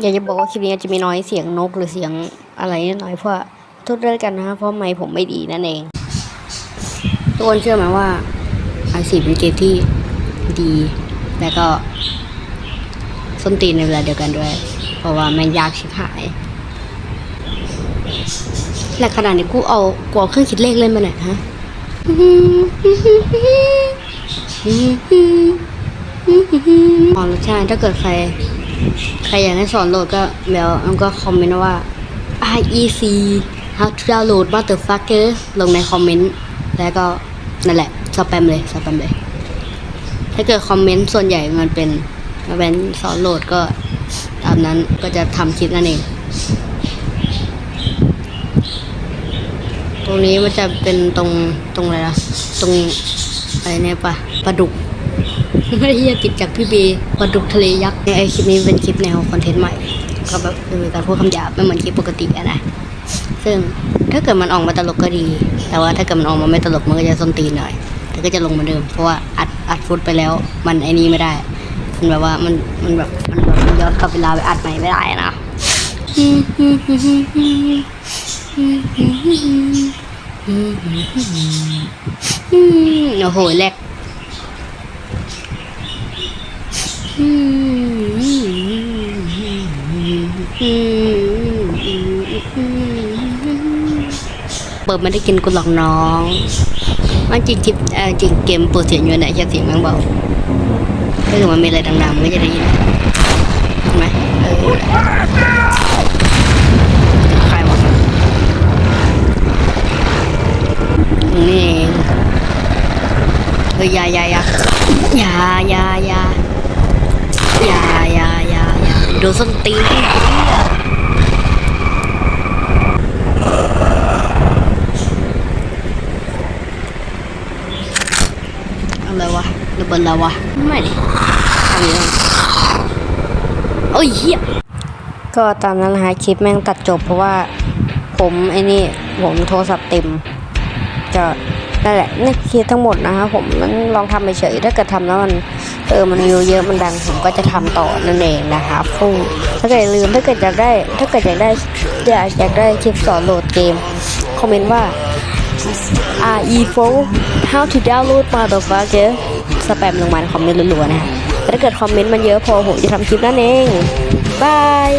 อยากจะบอกว่าคลิปนี้จะมีน้อยเสียงนกหรือเสียงอะไรนิดหน่อยเพราะว่าโทษด้วยกันนะเพราะไมค์ผมไม่ดีนั่นเองทุกคนเชื่อไหมว่าไอซีเป็นเกมที่ดีแล้วก็ส้นตีนในเวลาเดียวกันด้วย เพราะว่ามันยากชิบหายและขนาดนี้กูเอากูเอาเครื่องคิดเลขเล่นมาหน่อยฮะอ๋อใช่ถ้าเกิดใคร ใครอยากให้สอนโหลดก็เดี๋ยวมันก็คอมเมนต์ว่า IEC how to download motherfucker ลงในคอมเมนต์แล้วก็นั่นแหละสแปมเลยสแปมเลย ถ้าเกิดคอมเมนต์ส่วนใหญ่มันเป็นมันเป็นสอนโหลดก็ตามนั้นก็จะทำคลิปนั่นเอง ตรงนี้มันจะเป็นตรงตรงอะไรนะตรงอะไรเนี่ยปะปลาดุก ไม่ได้ติดจากพี่เบย์ปลาดุกทะเลยักษ์ในไอคลิปนี้เป็นคลิปแนวคอนเทนต์ใหม่ก็แบบมีการพูดคำหยาบไม่เหมือนคลิปปกติอะนะซึ่งถ้าเกิดมันออกมาตลกก็ดี แต่ว่าถ้าเกิดมันออกมาไม่ตลกมันก็จะส้นตีนหน่อยแต่ก็จะลงเหมือนเดิมเพราะว่าอัดอัดฟุตไปแล้ว มันไอ้นี้ไม่ได้มันแบบว่ามันมันแบบมันแบบมันย้อนกลับเวลาไปอัดใหม่ไม่ได้นะโอ้โหแหลก เปิดไม่ได้กินกูหรอกน้อง มันจริงจิบเอ่อจริงเกมเปิดเสียงอยู่ไหนแค่เสียงแม่งเบาถ้าเกิดมันมีอะไรดังๆมันก็จะได้ยินไหมเออใครวะนี่เองเฮ้ยยายายายายายาอยาอยาอยาอยาโดนส้นตีนอะไรวะระเบิดแล้ววะไม่ดิทำยังไงโอ้ยเหี้ยก็ตามนั้นนะฮะคลิปแม่งตัดจบเพราะว่า ผมไอ้นี่ผมโทรศัพท์เต็มก็นั่นแหละนี่คือทั้งหมดนะฮะผมมันลองทำไปเฉยถ้าเกิดทำแล้วมัน เออมันวิวเยอะมันดังผมก็จะทำต่อนั่นเองนะคะฟูถ้าเกิดลืมถ้าเกิดอยากได้ ถ้าเกิดอยากได้อยากอยากได้คลิปสอนโหลดเกมคอมเมนต์ว่า RE4 How to download motherfucker สแปมลงมาในคอมเมนต์รัวๆนะฮะถ้าเกิดคอมเมนต์มันเยอะพอผมจะทำคลิปนั่นเองบาย